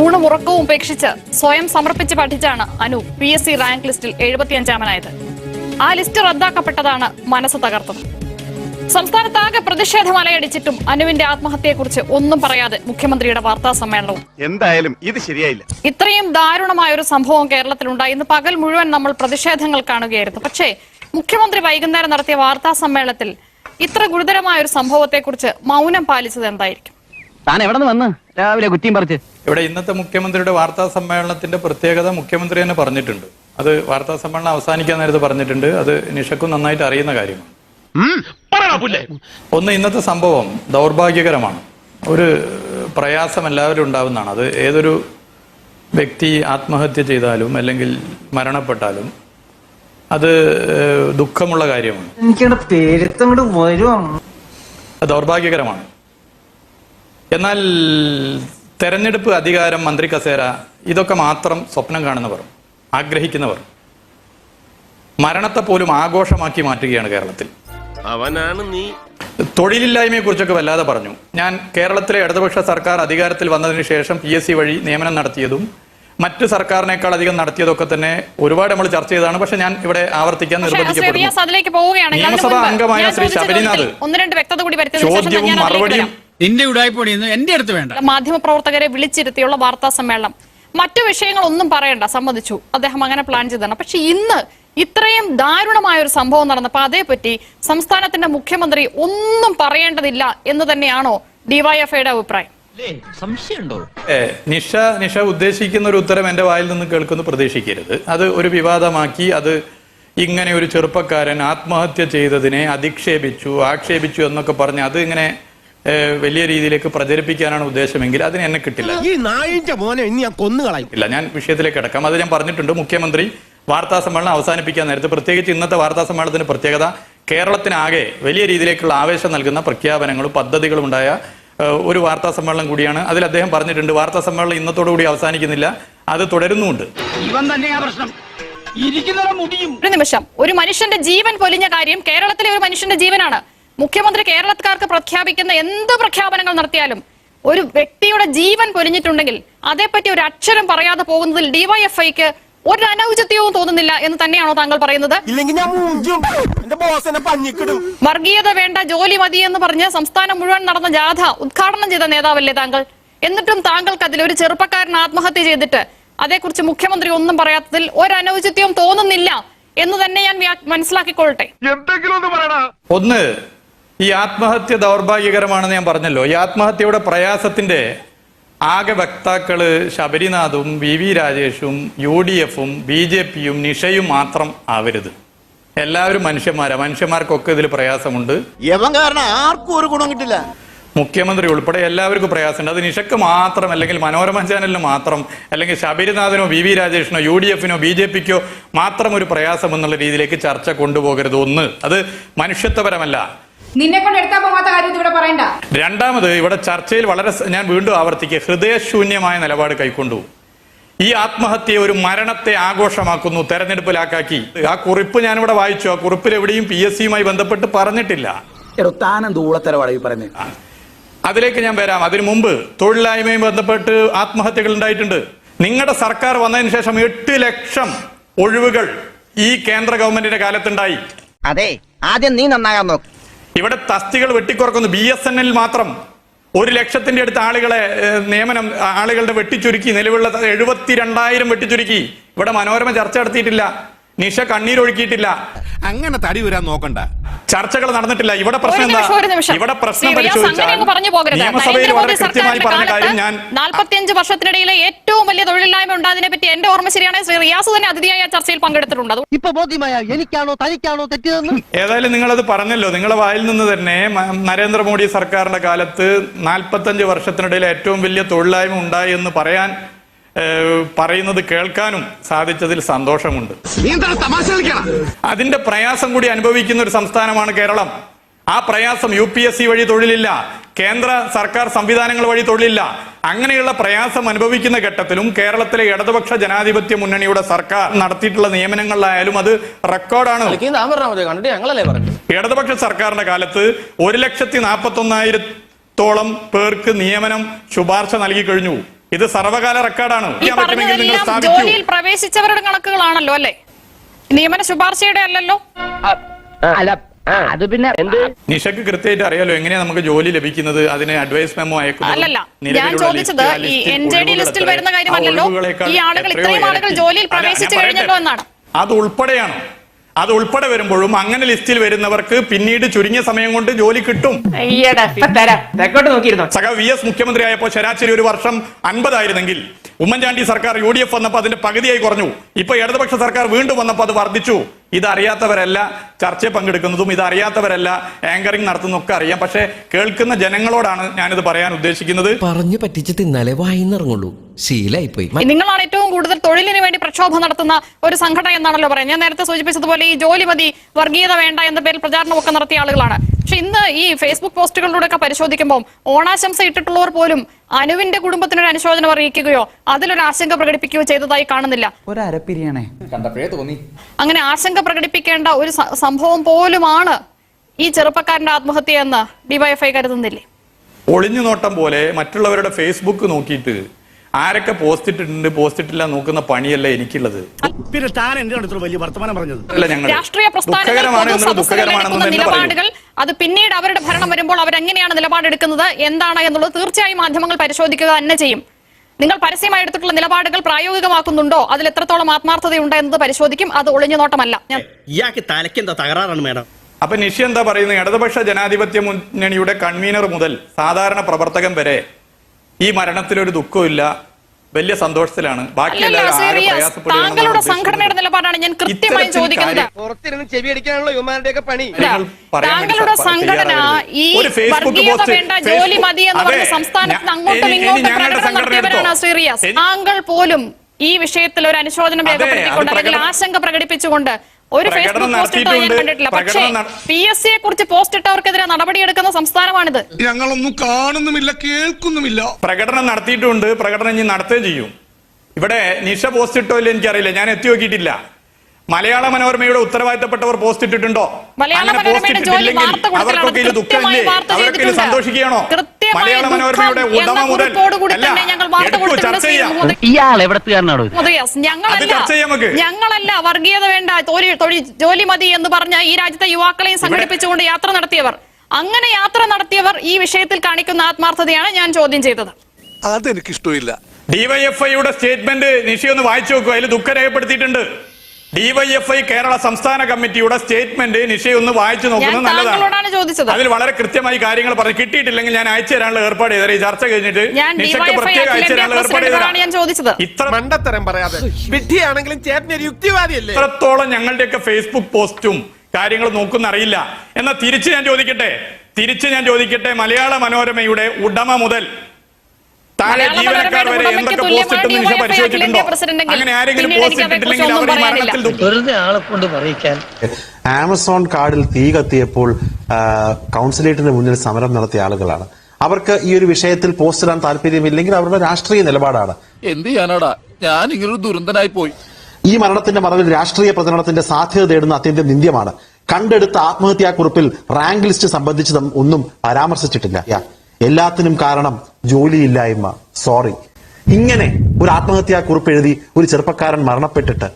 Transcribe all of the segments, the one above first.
ഊണും ഉറക്കവും ഉപേക്ഷിച്ച് സ്വയം സമർപ്പിച്ച് പഠിച്ചാണ് Anu P S C rank ലിസ്റ്റിൽ എഴുപത്തിയഞ്ചാമനായത്. ആ ലിസ്റ്റ് റദ്ദാക്കപ്പെട്ടതാണ് മനസ്സ് തകർത്തത്. സംസ്ഥാനത്താകെ പ്രതിഷേധം അലയടിച്ചിട്ടും അനുവിന്റെ ആത്മഹത്യയെക്കുറിച്ച് ഒന്നും പറയാതെ മുഖ്യമന്ത്രിയുടെ വാർത്താ സമ്മേളനവും. എന്തായാലും ഇത് ശരിയായില്ല. ഇത്രയും ദാരുണമായ ഒരു സംഭവം കേരളത്തിലുണ്ടായി. ഇന്ന് പകൽ മുഴുവൻ നമ്മൾ പ്രതിഷേധങ്ങൾ കാണുകയായിരുന്നു. പക്ഷേ മുഖ്യമന്ത്രി വൈകുന്നേരം നടത്തിയ വാർത്താ സമ്മേളനത്തിൽ ഇത്ര ഗുരുതരമായ ഒരു സംഭവത്തെക്കുറിച്ച് മൗനം പാലിച്ചത് എന്തായിരിക്കും? താൻ എവിടെ നിന്ന് വന്ന്? രാവിലെ കുറ്റിയും പറിച്ച്. ഇവിടെ ഇന്നത്തെ മുഖ്യമന്ത്രിയുടെ വാർത്താ സമ്മേളനത്തിന്റെ പ്രത്യേകത മുഖ്യമന്ത്രി തന്നെ പറഞ്ഞിട്ടുണ്ട്. അത് വാർത്താ സമ്മേളനം അവസാനിക്കാൻ നേരത്ത് പറഞ്ഞിട്ടുണ്ട്. അത് നിഷക്കും നന്നായിട്ട് അറിയുന്ന കാര്യമാണ്. ഒന്ന് ഇന്നത്തെ സംഭവം ദൗർഭാഗ്യകരമാണ്. ഒരു പ്രയാസം എല്ലാവരും ഉണ്ടാവുന്നതാണ്. അത് ഏതൊരു വ്യക്തി ആത്മഹത്യ ചെയ്താലും അല്ലെങ്കിൽ മരണപ്പെട്ടാലും അത് ദുഃഖമുള്ള കാര്യമാണ്. ദൗർഭാഗ്യകരമാണ്. എന്നാൽ തെരഞ്ഞെടുപ്പ് അധികാരം മന്ത്രി കസേര ഇതൊക്കെ മാത്രം സ്വപ്നം കാണുന്നവർ ആഗ്രഹിക്കുന്നവർ മരണത്തെ പോലും ആഘോഷമാക്കി മാറ്റുകയാണ് കേരളത്തിൽ. അവനാണ് നീ. തൊഴിലില്ലായ്മയെ കുറിച്ചൊക്കെ വല്ലാതെ പറഞ്ഞു. ഞാൻ കേരളത്തിലെ ഇടതുപക്ഷ സർക്കാർ അധികാരത്തിൽ വന്നതിന് ശേഷം പി എസ് സി വഴി നിയമനം നടത്തിയതും മറ്റു സർക്കാരിനേക്കാൾ അധികം നടത്തിയതൊക്കെ തന്നെ ഒരുപാട് നമ്മൾ ചർച്ച ചെയ്തതാണ്. പക്ഷെ ഞാൻ ഇവിടെ ആവർത്തിക്കാൻ നിർബന്ധിക്കപ്പെടുന്നു. നിയമസഭാ അംഗമായ ശ്രീ ശബരിനാഥ് രണ്ട് വ്യക്തത കൂടി വരുത്തിയതിനു ചോദ്യവും മറുപടിയും. നിന്റെ ഉടായ്പോടി എന്റെ അടുത്ത് വേണ്ട. മാധ്യമപ്രവർത്തകരെ വിളിച്ചിരുത്തിയുള്ള വാർത്താ സമ്മേളനം. മറ്റു വിഷയങ്ങൾ ഒന്നും പറയണ്ട സമ്മതിച്ചു. അദ്ദേഹം അങ്ങനെ പ്ലാൻ ചെയ്തതാണ്. പക്ഷെ ഇന്ന് ഇത്രയും ദാരുണമായ ഒരു സംഭവം നടന്നപ്പോൾ അതേപറ്റി സംസ്ഥാനത്തിന്റെ മുഖ്യമന്ത്രി ഒന്നും പറയേണ്ടതില്ല എന്ന് തന്നെയാണോ ഡിവൈഎഫ്ഐയുടെ അഭിപ്രായം? സംശയമുണ്ടോ? ഏ, നിഷ നിഷ ഉദ്ദേശിക്കുന്ന ഒരു ഉത്തരം എന്റെ വായിൽ നിന്ന് കേൾക്കുന്നു പ്രതീക്ഷിക്കരുത്. അത് ഒരു വിവാദമാക്കി അത് ഇങ്ങനെ ഒരു ചെറുപ്പക്കാരൻ ആത്മഹത്യ ചെയ്തതിനെ അധിക്ഷേപിച്ചു ആക്ഷേപിച്ചു എന്നൊക്കെ പറഞ്ഞ് അത് ഇങ്ങനെ വലിയ രീതിയിലേക്ക് പ്രചരിപ്പിക്കാനാണ് ഉദ്ദേശമെങ്കിൽ അതിന് എന്നെ കിട്ടില്ല. ഈ നായിന്റെ മോനെ ഇനി ഞാൻ കൊന്നുകളയും ഇല്ല ഞാൻ വിഷയത്തിലേക്ക് കിടക്കാം. അത് ഞാൻ പറഞ്ഞിട്ടുണ്ട്. മുഖ്യമന്ത്രി വാർത്താ സമ്മേളനം അവസാനിപ്പിക്കാൻ നേരത്തെ പ്രത്യേകിച്ച് ഇന്നത്തെ വാർത്താ സമ്മേളനത്തിന്റെ പ്രത്യേകത കേരളത്തിനാകെ വലിയ രീതിയിലേക്കുള്ള ആവേശം നൽകുന്ന പ്രഖ്യാപനങ്ങളും പദ്ധതികളും ഉണ്ടായ ഒരു വാർത്താ സമ്മേളനം കൂടിയാണ്. അതിൽ അദ്ദേഹം പറഞ്ഞിട്ടുണ്ട് വാർത്താ സമ്മേളനം ഇന്നത്തോടുകൂടി അവസാനിക്കുന്നില്ല. അത് തുടരുന്നുമുണ്ട്. ഇവൻ തന്നെയാ പ്രശ്നം. ഒരു നിമിഷം. ഒരു മനുഷ്യന്റെ ജീവൻ പൊലിഞ്ഞ കാര്യം കേരളത്തിലെ ഒരു മനുഷ്യന്റെ ജീവനാണ്. മുഖ്യമന്ത്രി കേരളക്കാർക്ക് പ്രഖ്യാപിക്കുന്ന എന്ത് പ്രഖ്യാപനങ്ങൾ നടത്തിയാലും ഒരു വ്യക്തിയുടെ ജീവൻ പൊലിഞ്ഞിട്ടുണ്ടെങ്കിൽ അതേപ്പറ്റി ഒരു അക്ഷരം പറയാതെ പോകുന്നതിൽ ഡിവൈഎഫ്ഐക്ക് ഒരു അനൗചിത്യവും തോന്നുന്നില്ല എന്ന് തന്നെയാണോ താങ്കൾ പറയുന്നത്? ഇല്ലെങ്കിൽ ഞാൻ മൂഞ്ചും. എന്റെ ബോസ് എന്നെ പഞ്ഞിക്കിടും. വർഗീയത വേണ്ട ജോലി മതി എന്ന് പറഞ്ഞ് സംസ്ഥാനം മുഴുവൻ നടന്ന ജാഥ ഉദ്ഘാടനം ചെയ്ത നേതാവല്ലേ താങ്കൾ? എന്നിട്ടും താങ്കൾക്ക് അതിൽ ഒരു ചെറുപ്പക്കാരൻ ആത്മഹത്യ ചെയ്തിട്ട് അതേക്കുറിച്ച് മുഖ്യമന്ത്രി ഒന്നും പറയാത്തതിൽ ഒരു അനൗചിത്യവും തോന്നുന്നില്ല എന്ന് തന്നെ ഞാൻ മനസ്സിലാക്കിക്കൊള്ളട്ടെ. എന്തെങ്കിലും ഒന്ന് ഈ ആത്മഹത്യ ദൗർഭാഗ്യകരമാണെന്ന് ഞാൻ പറഞ്ഞല്ലോ. ഈ ആത്മഹത്യയുടെ പ്രയാസത്തിന്റെ ആകെ വക്താക്കൾ ശബരിനാഥും വി വി രാജേഷും യു ഡി എഫും ബി ജെ പിയും നിഷയും മാത്രം ആവരുത്. എല്ലാവരും മനുഷ്യന്മാരാ. മനുഷ്യന്മാർക്കൊക്കെ ഇതിൽ പ്രയാസമുണ്ട്. ആർക്കും ഒരു ഗുണം കിട്ടില്ല. മുഖ്യമന്ത്രി ഉൾപ്പെടെ എല്ലാവർക്കും പ്രയാസമുണ്ട്. അത് നിഷക്ക് മാത്രം അല്ലെങ്കിൽ മനോരമ ചാനലിന് മാത്രം അല്ലെങ്കിൽ ശബരിനാഥനോ വി വി രാജേഷിനോ യു ഡി എഫിനോ ബി ജെ പിക്കോ മാത്രം ഒരു പ്രയാസം എന്നുള്ള രീതിയിലേക്ക് ചർച്ച കൊണ്ടുപോകരുത് ഒന്ന്. അത് മനുഷ്യത്വപരമല്ല. നിന്നെ കൊണ്ട് എടുക്കാൻ പോകാത്ത കാര്യം ഇവിടെ പറയണ്ട. രണ്ടാമത് ഇവിടെ ചർച്ചയിൽ വളരെ ഞാൻ വീണ്ടും ആവർത്തിക്കുക ഹൃദയശൂന്യമായ നിലപാട് കൈക്കൊണ്ടു. ഈ ആത്മഹത്യ ഒരു മരണത്തെ ആഘോഷമാക്കുന്നു തെരഞ്ഞെടുപ്പിലാക്കാക്കി. ആ കുറിപ്പ് ഞാനിവിടെ വായിച്ചു ആ കുറിപ്പിൽ എവിടെയും പി എസ് സിയുമായി ബന്ധപ്പെട്ട് പറഞ്ഞിട്ടില്ല. അതിലേക്ക് ഞാൻ വരാം. അതിനു മുമ്പ് തൊഴിലില്ലായ്മയും ബന്ധപ്പെട്ട് ആത്മഹത്യകൾ ഉണ്ടായിട്ടുണ്ട്. നിങ്ങളുടെ സർക്കാർ വന്നതിന് ശേഷം എട്ട് ലക്ഷം ഒഴിവുകൾ ഈ കേന്ദ്ര ഗവൺമെന്റിന്റെ കാലത്തുണ്ടായി. അതെ ആദ്യം നീ നന്നാകാൻ നോക്ക്. ഇവിടെ തസ്തികൾ വെട്ടിക്കുറക്കുന്നു. ബി എസ് എൻ എൽ മാത്രം. ഒരു ലക്ഷത്തിന്റെ അടുത്ത് ആളുകളെ നിയമനം ആളുകളുടെ വെട്ടിച്ചുരുക്കി. നിലവിലുള്ള എഴുപത്തിരണ്ടായിരം വെട്ടിച്ചുരുക്കി. ഇവിടെ മനോരമ ചർച്ച നടത്തിയിട്ടില്ല. നിഷ കണ്ണീരൊഴുക്കിയിട്ടില്ല. അങ്ങനെ തടി വരാൻ നോക്കണ്ട. ചർച്ചകൾ നടന്നിട്ടില്ല. ഇവിടെ പ്രശ്നം എന്താ? ഇവിടെ പ്രശ്നം നിയമസഭയിൽ വളരെ കൃത്യമായി പറഞ്ഞ കാര്യം ഞാൻ നാൽപ്പത്തിയഞ്ച് വർഷത്തിനിടയിലെ ഏറ്റവും വലിയ തൊഴിലില്ലായ്മ ഉണ്ടായതിനെ പറ്റി എന്റെ ഓർമ്മ ശരിയാണ്. ശ്രീ റിയാസ് തന്നെ അതിഥിയായ ചർച്ചയിൽ പങ്കെടുത്തിട്ടുണ്ട്. അത് ഇപ്പൊ ബോധ്യമായ എനിക്കാണോ തനിക്കാണോ തെറ്റിയതെന്ന്? ഏതായാലും നിങ്ങളത് പറഞ്ഞല്ലോ. നിങ്ങളെ വായിൽ നിന്ന് തന്നെ നരേന്ദ്രമോദി സർക്കാരിന്റെ കാലത്ത് നാൽപ്പത്തഞ്ച് വർഷത്തിനിടയിൽ ഏറ്റവും വലിയ തൊഴിലില്ലായ്മ ഉണ്ടായി എന്ന് പറയാൻ പറയുന്നത് കേൾക്കാനും സാധിച്ചതിൽ സന്തോഷമുണ്ട്. അതിന്റെ പ്രയാസം കൂടി അനുഭവിക്കുന്ന ഒരു സംസ്ഥാനമാണ് കേരളം. ആ പ്രയാസം യു പി എസ് സി വഴി തൊഴിലില്ല കേന്ദ്ര സർക്കാർ സംവിധാനങ്ങൾ വഴി തൊഴിലില്ല. അങ്ങനെയുള്ള പ്രയാസം അനുഭവിക്കുന്ന ഘട്ടത്തിലും കേരളത്തിലെ ഇടതുപക്ഷ ജനാധിപത്യ മുന്നണിയുടെ സർക്കാർ നടത്തിയിട്ടുള്ള നിയമനങ്ങളിലായാലും അത് റെക്കോർഡാണ്. ഇടതുപക്ഷ സർക്കാരിന്റെ കാലത്ത് ഒരു ലക്ഷത്തി നാൽപ്പത്തി ഒന്നായിരത്തോളം പേർക്ക് നിയമനം ശുപാർശ നൽകി കഴിഞ്ഞു. ഇത് സർവകാല റെക്കോർഡാണ്. ജോലിയിൽ പ്രവേശിച്ചവരുടെ കണക്കുകളാണല്ലോ അല്ലേ? നിയമന ശുപാർശയുടെ അല്ലല്ലോ? അല്ല അത് പിന്നെ എന്ത്? നിഷക്ക് കൃത്യമായിട്ട് അറിയാലോ എങ്ങനെയാ നമുക്ക് ജോലി ലഭിക്കുന്നത്? അതിന് അഡ്വൈസ് മെമ്മോ അയക്കുന്നത്? അല്ലല്ല ഞാൻ ചോദിച്ചത് ഈ എൻ ജെ ഡി ലിസ്റ്റിൽ വരുന്ന കാര്യമല്ലല്ലോ. ഈ ആളുകൾ ഇത്രയും ആളുകൾ ജോലിയിൽ പ്രവേശിച്ചു കഴിഞ്ഞല്ലോ എന്നാണ്. അത് ഉൾപ്പെടെയാണ്? അത് ഉൾപ്പെടെ വരുമ്പോഴും അങ്ങനെ ലിസ്റ്റിൽ വരുന്നവർക്ക് പിന്നീട് ചുരുങ്ങിയ സമയം കൊണ്ട് ജോലി കിട്ടും. സഹ സഖ വി എസ് മുഖ്യമന്ത്രിയായപ്പോൾ ശരാശരി ഒരു വർഷം അൻപതായിരുന്നെങ്കിൽ ഉമ്മൻചാണ്ടി സർക്കാർ യു ഡി എഫ് വന്നപ്പോൾ അതിന്റെ പകുതിയായി കുറഞ്ഞു. ഇപ്പൊ ഇടതുപക്ഷ സർക്കാർ വീണ്ടും വന്നപ്പോൾ അത് വർദ്ധിച്ചു. ഇതറിയാത്തവരല്ല ചർച്ചയെ ചർച്ചയിൽ പങ്കെടുക്കുന്നതും ഇതറിയാത്തവരല്ല ആങ്കറിങ് ആങ്കറിംഗ് നടത്തുന്നതും ഒക്കെ അറിയാം. പക്ഷേ കേൾക്കുന്ന ജനങ്ങളോടാണ് ഞാനിത് പറയാൻ ഉദ്ദേശിക്കുന്നത്. പറഞ്ഞു പറ്റിച്ച് തിന്നാലേ വായിന്നിറങ്ങുള്ളൂ. ശീലായിപ്പോയി. നിങ്ങളാണ് ഏറ്റവും കൂടുതൽ തൊഴിലിന് വേണ്ടി പ്രക്ഷോഭം നടത്തുന്ന ഒരു സംഘടന എന്നാണല്ലോ പറയുന്നത്. ഞാൻ നേരത്തെ സൂചിപ്പിച്ചതുപോലെ ഈ ജോലി മതി വർഗീയത വേണ്ട എന്ന പേരിൽ പ്രചാരണമൊക്കെ നടത്തിയ ആളുകളാണ്. പക്ഷെ ഇന്ന് ഈ ഫേസ്ബുക്ക് പോസ്റ്റുകളിലൂടെ ഒക്കെ പരിശോധിക്കുമ്പോൾ ഓണാശംസ ഇട്ടിട്ടുള്ളവർ പോലും അനുവിന്റെ കുടുംബത്തിനൊരു അനുശോചനം അറിയിക്കുകയോ അതിലൊരു ആശങ്ക പ്രകടിപ്പിക്കുകയോ ചെയ്തതായി കാണുന്നില്ല. അങ്ങനെ ആശങ്ക പ്രകടിപ്പിക്കേണ്ട ഒരു സംഭവം പോലുമാണ് ഈ ചെറുപ്പക്കാരന്റെ ആത്മഹത്യ എന്ന് ഡിവൈഎഫ്ഐ കരുതുന്നില്ലേ? ഒളിഞ്ഞു നോട്ടം പോലെ മറ്റുള്ളവരുടെ ഫേസ്ബുക്ക് നോക്കിയിട്ട് ആരൊക്കെ പോസ്റ്റ് ഇട്ടിട്ടുണ്ട്? പോസ്റ്റ് ഇട്ടില്ല നോക്കുന്ന പണിയല്ല എനിക്കുള്ളത്. പിന്നെ താൻ എന്റെ അടുത്ത് വലിയ വർത്തമാനം പറഞ്ഞത്? അല്ല ഞങ്ങൾ രാഷ്ട്രീയ പ്രസ്ഥാനങ്ങൾ നിലപാടുകൾ അത് പിന്നീട് അവരുടെ ഭരണം വരുമ്പോൾ അവരെങ്ങനെയാണ് നിലപാടെടുക്കുന്നത് എന്താണ് എന്നുള്ളത് തീർച്ചയായും മാധ്യമങ്ങൾ പരിശോധിക്കുക തന്നെ ചെയ്യും. നിങ്ങൾ പരസ്യമായി എടുത്തിട്ടുള്ള നിലപാടുകൾ പ്രായോഗികമാക്കുന്നുണ്ടോ? അതിൽ എത്രത്തോളം ആത്മാർത്ഥതയുണ്ട് എന്നത് പരിശോധിക്കും. അത് ഒളിഞ്ഞു നോട്ടമല്ല. ഞാൻ ഇയാൾക്ക് തലയ്ക്കെന്താ തകരാറാണ് മേഡം? അപ്പൊ നിഷി എന്താ പറയുന്നത്? ഇടതുപക്ഷ ജനാധിപത്യ മുന്നണിയുടെ കൺവീനർ മുതൽ സാധാരണ പ്രവർത്തകൻ വരെ ഈ മരണത്തിലൊരു ദുഃഖമില്ല വലിയ സന്തോഷത്തിലാണ്. ബാക്കി താങ്കളുടെ സംഘടനയുടെ നിലപാടാണ് ഞാൻ കൃത്യമായി ചോദിക്കുന്നത്. പുറത്തിരുന്ന് ചെവി അടിക്കാനുള്ള യുവമാരുടെയൊക്കെ പണി. താങ്കളുടെ സംഘടന ഈ ഒരു വർഗീയത വേണ്ട ജോലി മതി എന്ന് പറഞ്ഞ അങ്ങോട്ടും ഇങ്ങോട്ടും പ്രകടനം നടത്തിയവരാണ് താങ്കൾ പോലും ഈ വിഷയത്തിൽ ഒരു അനുശോചനം രേഖപ്പെടുത്തിക്കൊണ്ട് അല്ലെങ്കിൽ ആശങ്ക പ്രകടിപ്പിച്ചുകൊണ്ട് ഒരു പ്രകടനം ഫേസ്ബുക്ക് പോസ്റ്റ് ഇട്ടോ ഞാൻ നടത്തിയിട്ടുണ്ട്. കണ്ടിട്ടില്ല. പക്ഷേ പി എസ് സിയെ കുറിച്ച് പോസ്റ്റ് ഇട്ടവർക്കെതിരെ നടപടിയെടുക്കുന്ന സംസ്ഥാനമാണിത്. ഞങ്ങളൊന്നും കാണുന്നുമില്ല കേൾക്കുന്നുമില്ല. പ്രകടനം നടത്തിയിട്ടുണ്ട്. പ്രകടനം ഇനി നടത്തുകയും ചെയ്യും. ഇവിടെ നിഷ പോസ്റ്റ് ഇട്ടോ ഇല്ല എനിക്കറിയില്ല. ഞാൻ എത്തി നോക്കിയിട്ടില്ല. മലയാള മനോരമയുടെ ഉത്തരവാദിത്തപ്പെട്ടവർ പോസ്റ്റ് ഇട്ടിട്ടുണ്ടോ? മലയാള അങ്ങനെ പോസ്റ്റ് മനോരമയുടെ ജോലി ഇട്ടിട്ടില്ലെങ്കിൽ. അവർക്കൊക്കെ ഇത് ദുഃഖമില്ലേ? അവരൊക്കെ സന്തോഷിക്കുകയാണോ? മലയാള മനോരമയുടെ ഉടമ മുതൽ ചർച്ച ചെയ്യാം. ഇയാൾ എവിടത്തുകാരനാണോ ഞങ്ങളല്ല. വർഗീയത വേണ്ട തൊഴിൽ തൊഴിൽ ജോലി മതി എന്ന് പറഞ്ഞ ഈ രാജ്യത്തെ യുവാക്കളെയും സംഘടിപ്പിച്ചുകൊണ്ട് യാത്ര നടത്തിയവർ. അങ്ങനെ യാത്ര നടത്തിയവർ ഈ വിഷയത്തിൽ കാണിക്കുന്ന ആത്മാർത്ഥതയാണ് ഞാൻ ചോദ്യം ചെയ്തത്. അതെനിക്കിഷ്ടമില്ല. ഡിവൈഎഫ്ഐയുടെ സ്റ്റേറ്റ്മെന്റ് നിഷി ഒന്ന് വായിച്ചു നോക്കുക അതിൽ ദുഃഖ രേഖപ്പെടുത്തിയിട്ടുണ്ട്. ഡിവൈഎഫ്ഐ കേരള സംസ്ഥാന കമ്മിറ്റിയുടെ സ്റ്റേറ്റ്മെന്റ് നിഷ ഒന്ന് വായിച്ചു നോക്കുന്നത് നല്ലതാണ്. ചോദിച്ചത്. അതിൽ വളരെ കൃത്യമായി കാര്യങ്ങൾ പറഞ്ഞു. കിട്ടിയിട്ടില്ലെങ്കിൽ ഞാൻ അയച്ചു തരാനുള്ള ഏർപ്പാട് ചെയ്തത്. ഈ ചർച്ച കഴിഞ്ഞിട്ട് നിഷയ്ക്ക് പ്രത്യേക അയച്ചു തരാനുള്ള ഏർപ്പാട് ചെയ്തത് ഞാൻ ചെയ്തതാണ് ചോദിച്ചത്. ഇത്ര മണ്ടത്തരം പറയാതെ. വിഡ്ഢിയാണെങ്കിലും ചേട്ടൻ ഒരു യുക്തിവാദിയല്ലേ? ഇത്രത്തോളം ഞങ്ങളുടെയൊക്കെ ഫേസ്ബുക്ക് പോസ്റ്റും കാര്യങ്ങൾ നോക്കുന്ന അറിയില്ല എന്നാൽ തിരിച്ച് ഞാൻ ചോദിക്കട്ടെ? തിരിച്ച് ഞാൻ ചോദിക്കട്ടെ? മലയാള മനോരമയുടെ ഉടമ മുതൽ താഴെ ജീവനക്കാർ വരെ എന്തൊക്കെ പോസ്റ്റ് ഇട്ടെന്ന് നിഷ പരിശോധിച്ചിട്ടുണ്ടോ? അങ്ങനെ ആരെങ്കിലും പോസ്റ്റ് ഇട്ടിട്ടില്ലെങ്കിൽ മരണത്തിൽ പറയാനില്ല. ദുഃഖിക്കും. വെറുതെ ആളെ കൊണ്ട് പറയിക്കാൻ. ആമസോൺ കാർഡിൽ തീ കത്തിയപ്പോൾ കൗൺസിലേറ്റിന് മുന്നിൽ സമരം നടത്തിയ ആളുകളാണ്. അവർക്ക് ഈ ഒരു വിഷയത്തിൽ പോസ്റ്റ് ഇടാൻ താല്പര്യമില്ലെങ്കിൽ അവരുടെ രാഷ്ട്രീയ നിലപാടാണ്. എന്ത് ചെയ്യാനാടാ? ഞാൻ ഇങ്ങനൊരു ദുരന്തനായി പോയി. ഈ മരണത്തിന്റെ മറവിൽ രാഷ്ട്രീയ പ്രചരണത്തിന്റെ സാധ്യത തേടുന്ന അത്യന്തം നിന്ദ്യമാണ്. കണ്ടെടുത്ത ആത്മഹത്യാക്കുറിപ്പിൽ റാങ്ക് ലിസ്റ്റ് സംബന്ധിച്ച് ഒന്നും പരാമർശിച്ചിട്ടില്ല. യാ, എല്ലാത്തിനും കാരണം ജോലിയില്ലായ്മ. സോറി ഇങ്ങനെ ഒരു ആത്മഹത്യാ കുറിപ്പ് എഴുതി ഒരു ചെറുപ്പക്കാരൻ മരണപ്പെട്ടിട്ട്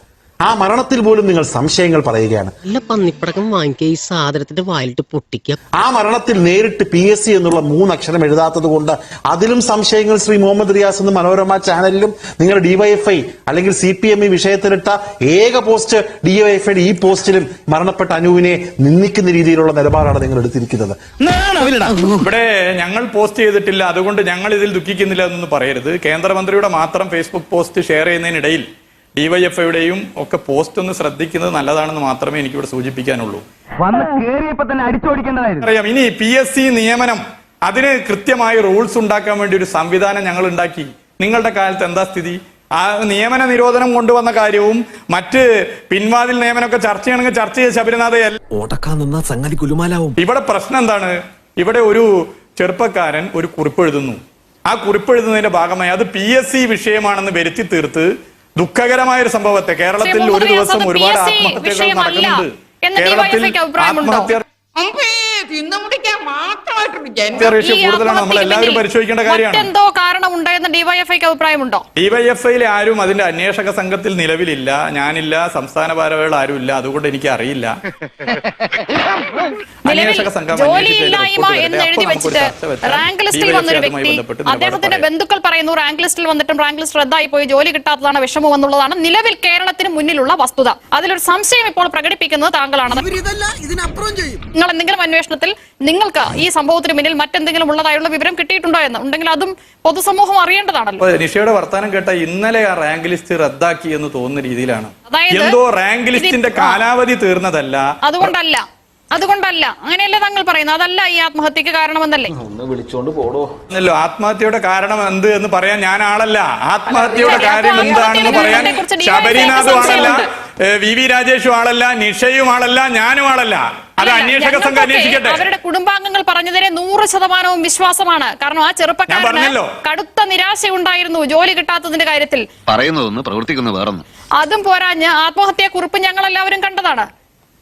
ആ മരണത്തിൽ പോലും നിങ്ങൾ സംശയങ്ങൾ പറയുകയാണ്. നല്ല പന്നിപ്പടക്കം വാങ്ങിക്കുക ഈ സാധനത്തിന്റെ വായിലിട്ട് പൊട്ടിക്കുക. ആ മരണത്തിൽ നേരിട്ട് പി എസ് സി എന്നുള്ള മൂന്നക്ഷരം എഴുതാത്തത് കൊണ്ട് അതിലും സംശയങ്ങൾ ശ്രീ മുഹമ്മദ് റിയാസ് എന്ന മനോരമ ചാനലിലും നിങ്ങൾ ഡിവൈഎഫ്ഐ അല്ലെങ്കിൽ സി പി എം ഈ വിഷയത്തിലിട്ട ഏക പോസ്റ്റ് ഡിവൈഎഫ്ഐയുടെ ഈ പോസ്റ്റിലും മരണപ്പെട്ട അനുവിനെ നിന്ദിക്കുന്ന രീതിയിലുള്ള നിലപാടാണ് നിങ്ങൾ എടുത്തിരിക്കുന്നത്. ഇവിടെ ഞങ്ങൾ പോസ്റ്റ് ചെയ്തിട്ടില്ല. അതുകൊണ്ട് ഞങ്ങൾ ഇതിൽ ദുഃഖിക്കുന്നില്ല എന്നൊന്നും പറയരുത്. കേന്ദ്രമന്ത്രിയുടെ മാത്രം ഫേസ്ബുക്ക് പോസ്റ്റ് ഷെയർ ചെയ്യുന്നതിനിടയിൽ ഡിവൈഎഫ്ഐയുടെയും ഒക്കെ പോസ്റ്റ് ഒന്ന് ശ്രദ്ധിക്കുന്നത് നല്ലതാണെന്ന് മാത്രമേ എനിക്കിവിടെ സൂചിപ്പിക്കാനുള്ളൂ. വന്ന് കേറിയപ്പോ തന്നെ അടിച്ചോടിക്കേണ്ടതായിരുന്നു. അറിയാം ഇനി പി എസ് സി നിയമനം അതിന് കൃത്യമായ റൂൾസ് ഉണ്ടാക്കാൻ വേണ്ടി ഒരു സംവിധാനം ഞങ്ങൾ ഉണ്ടാക്കി. നിങ്ങളുടെ കാലത്ത് എന്താ സ്ഥിതി? ആ നിയമന നിരോധനം കൊണ്ടുവന്ന കാര്യവും മറ്റ് പിൻവാതിൽ നിയമനമൊക്കെ ചർച്ച ചെയ്യണമെങ്കിൽ ചർച്ച ചെയ്ത് ശബരിനാഥയല്ല സംഗതി കുലുമാലാവും. ഇവിടെ പ്രശ്നം എന്താണ്? ഇവിടെ ഒരു ചെറുപ്പക്കാരൻ ഒരു കുറിപ്പ് എഴുതുന്നു. ആ കുറിപ്പ് എഴുതുന്നതിന്റെ ഭാഗമായി അത് പി എസ് സി വിഷയമാണെന്ന് വരുത്തി തീർത്ത് ദുഃഖകരമായ ഒരു സംഭവത്തെ കേരളത്തിൽ ഒരു ദിവസം ഒരുപാട് ആത്മഹത്യകൾ നടക്കുന്നുണ്ട് എന്ന് കേരളത്തിൽ? ആത്മഹത്യ തിന്നു മുടിക്കാൻ മറ്റെന്തോ കാരണം ഉണ്ടായെന്ന് ഡിവൈഎഫ്ഐക്ക് അഭിപ്രായമുണ്ടോ? ഡിവൈഎഫ്ഐയിൽ ആരും അതിന്റെ അന്വേഷക സംഘത്തിൽ നിലവിലില്ല. ഞാനില്ല സംസ്ഥാന ഭാരവാഹികൾ ആരും ഇല്ല അതുകൊണ്ട് എനിക്ക് അറിയില്ല. അന്വേഷക സംഘം റാങ്ക് ലിസ്റ്റിൽ വന്നൊരു വ്യക്തി അദ്ദേഹത്തിന്റെ ബന്ധുക്കൾ പറയുന്നു റാങ്ക് ലിസ്റ്റിൽ വന്നിട്ടും റാങ്ക് ലിസ്റ്റ് റദ്ദായി പോയി ജോലി കിട്ടാത്തതാണ് വിഷമം എന്നുള്ളതാണ് നിലവിൽ കേരളത്തിന് മുന്നിലുള്ള വസ്തുത. അതിലൊരു സംശയം ഇപ്പോൾ പ്രകടിപ്പിക്കുന്നത് താങ്കളാണ്. നിങ്ങൾ എന്തെങ്കിലും അന്വേഷണത്തിൽ നിങ്ങൾക്ക് ഈ സംഭവത്തിന് പിന്നിൽ മറ്റെന്തെങ്കിലും ഉള്ളതായുള്ള വിവരം കിട്ടിയിട്ടുണ്ടോ എന്ന്? ഉണ്ടെങ്കിൽ അതും പൊതുസമൂഹം അറിയേണ്ടതാണല്ലോ. നിഷയുടെ വർത്താനം കേട്ട ഇന്നലെ ആ റാങ്ക് ലിസ്റ്റ് റദ്ദാക്കി എന്ന് തോന്നുന്ന രീതിയിലാണ്. എന്തോ റാങ്ക് ലിസ്റ്റിന്റെ കാലാവധി തീർന്നതല്ല. അതുകൊണ്ടല്ല അതുകൊണ്ടല്ല അങ്ങനെയല്ലേ താങ്കൾ പറയുന്നത്? അതല്ല ഈ ആത്മഹത്യക്ക് കാരണമെന്നല്ലേ? ഒന്ന് വിളിച്ചോണ്ട് പോടോ. ആത്മഹത്യയുടെ കാരണം എന്ത് എന്ന് പറയാൻ ഞാൻ ആളല്ല. ആത്മഹത്യയുടെ കാര്യം എന്താണെന്ന് പറയാൻ ശബരിനാഥ് ആണല്ല ആളല്ല. വി വി രാജേഷും ആളല്ല നിഷയും ആളല്ല ഞാനും ആളല്ല. അത് അന്വേഷക സംഘം അന്വേഷിക്കട്ടെ. അവരുടെ കുടുംബാംഗങ്ങൾ പറഞ്ഞതിനെ നൂറ് ശതമാനവും വിശ്വാസമാണ്. കാരണം ആ ചെറുപ്പക്കാരന് കടുത്ത നിരാശ ഉണ്ടായിരുന്നു ജോലി കിട്ടാത്തതിന്റെ കാര്യത്തിൽ. പറയുന്നതൊന്ന് പ്രവർത്തിക്കുന്നു വേറൊന്നും. അതും പോരാഞ്ഞ് ആത്മഹത്യാ കുറിപ്പ് ഞങ്ങൾ എല്ലാവരും കണ്ടതാണ്.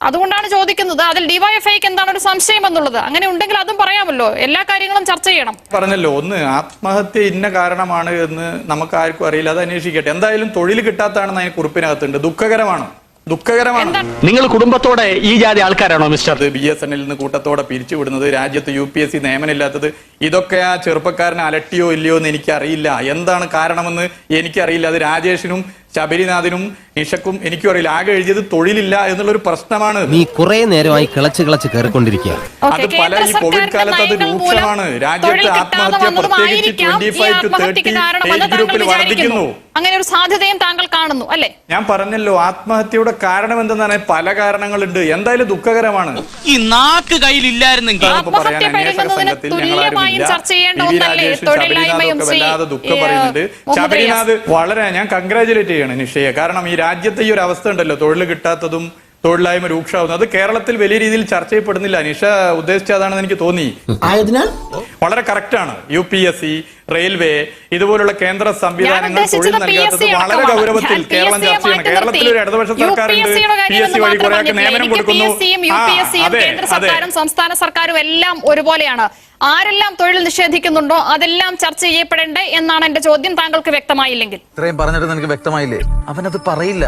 അതുകൊണ്ടാണ് ചോദിക്കുന്നത്. അതിൽ ഡിവൈഎഫ്ഐക്ക് എന്താണ് ഒരു സംശയം എന്നുള്ളത്? അങ്ങനെ ഉണ്ടെങ്കിൽ അതും പറയാമല്ലോ. എല്ലാ കാര്യങ്ങളും ചർച്ച ചെയ്യണം. പറഞ്ഞല്ലോ ഒന്ന് ആത്മഹത്യ ഇന്ന കാരണമാണ് എന്ന് നമുക്ക് ആർക്കും അറിയില്ല. അത് അന്വേഷിക്കട്ടെ. എന്തായാലും തൊഴിൽ കിട്ടാത്തതാണെന്ന് അതിന് കുറിപ്പിനകത്തുണ്ട്. ദുഃഖകരമാണ്. ദുഃഖകരമാണ്. നിങ്ങൾ കുടുംബത്തോടെ ഈ ജാതി ആൾക്കാരാണോ mister? B S N L നിന്ന് കൂട്ടത്തോടെ പിരിച്ചുവിടുന്നത്. രാജ്യത്ത് യു പി എസ് സി നിയമനമില്ലാത്തത് ഇതൊക്കെ ആ ചെറുപ്പക്കാരനെ അലട്ടിയോ ഇല്ലയോ എന്ന് എനിക്കറിയില്ല. എന്താണ് കാരണമെന്ന് എനിക്കറിയില്ല. അത് രാജേഷിനും ശബരിനാഥിനും നിഷക്കും എനിക്കും അറിയില്ല. ആകെ എഴുതിയത് തൊഴിലില്ല എന്നുള്ളൊരു പ്രശ്നമാണ്. നീ കുറെ നേരമായി കിളച്ച് കിളച്ച് കയറിക്കൊണ്ടിരിക്കുക അത് പല ഈ കോവിഡ് കാലത്ത് അത് രൂക്ഷമാണ്. രാജ്യത്ത് ആത്മഹത്യ പ്രത്യേകിച്ച് twenty five to thirty age ഗ്രൂപ്പിൽ വർദ്ധിക്കുന്നു. അങ്ങനെ ഒരു സാധ്യതയും താങ്കൾ കാണുന്നു അല്ലേ? ഞാൻ പറഞ്ഞല്ലോ ആത്മഹത്യയുടെ കാരണം എന്തെന്നാണ് പല കാരണങ്ങളുണ്ട്. എന്തായാലും ദുഃഖകരമാണ്. ഈ നാക്ക് കയ്യിലില്ലായിരുന്നെങ്കിൽ ഞങ്ങളാരുമില്ല. ചർച്ച ചെയ്യേണ്ട ഒന്നല്ലേ തൊഴിലില്ലായ്മയും ശബരിനാഥും ഒക്കെ ശ്രീ, വല്ലാതെ ദുഃഖം പറയുന്നുണ്ട് ശബരിനാഥ് വളരെ ഞാൻ കൺഗ്രാചുലേറ്റ് ചെയ്യണം നിഷയെ. കാരണം ഈ രാജ്യത്തെ ഈ ഒരു അവസ്ഥ ഉണ്ടല്ലോ. തൊഴിൽ കിട്ടാത്തതും തൊഴിലില്ലായ്മ രൂക്ഷമാവുന്നത്. അത് കേരളത്തിൽ വലിയ രീതിയിൽ ചർച്ച ചെയ്യപ്പെടുന്നില്ല. നിഷ ഉദ്ദേശിച്ചതാണെന്ന് എനിക്ക് തോന്നി. ആയതിനാൽ? വളരെ കറക്റ്റ് ആണ്. U P S C railway ഇതുപോലുള്ള കേന്ദ്ര സംവിധാനങ്ങൾ തൊഴിൽ നൽകാത്തത് വളരെ ഗൗരവത്തിൽ കേരളം ചർച്ച ചെയ്യണം. കേരളത്തിൽ ഒരു ഇടതുപക്ഷ. സർക്കാരുണ്ട്. പി എസ് സി വഴി കുറെ. നിയമനം കൊടുക്കുന്നു. അതെ, അതെ. സംസ്ഥാന സർക്കാരും എല്ലാം ഒരുപോലെയാണ്. ആരെല്ലാം തൊഴിൽ നിഷേധിക്കുന്നുണ്ടോ അതെല്ലാം ചർച്ച ചെയ്യപ്പെടേണ്ടേ എന്നാണ് എന്റെ ചോദ്യം താങ്കൾക്ക് വ്യക്തമായില്ലെങ്കിൽ. ഇത്രയും പറഞ്ഞിട്ട് നിനക്ക് വ്യക്തമായില്ലേ? അവനത് പറയില്ല.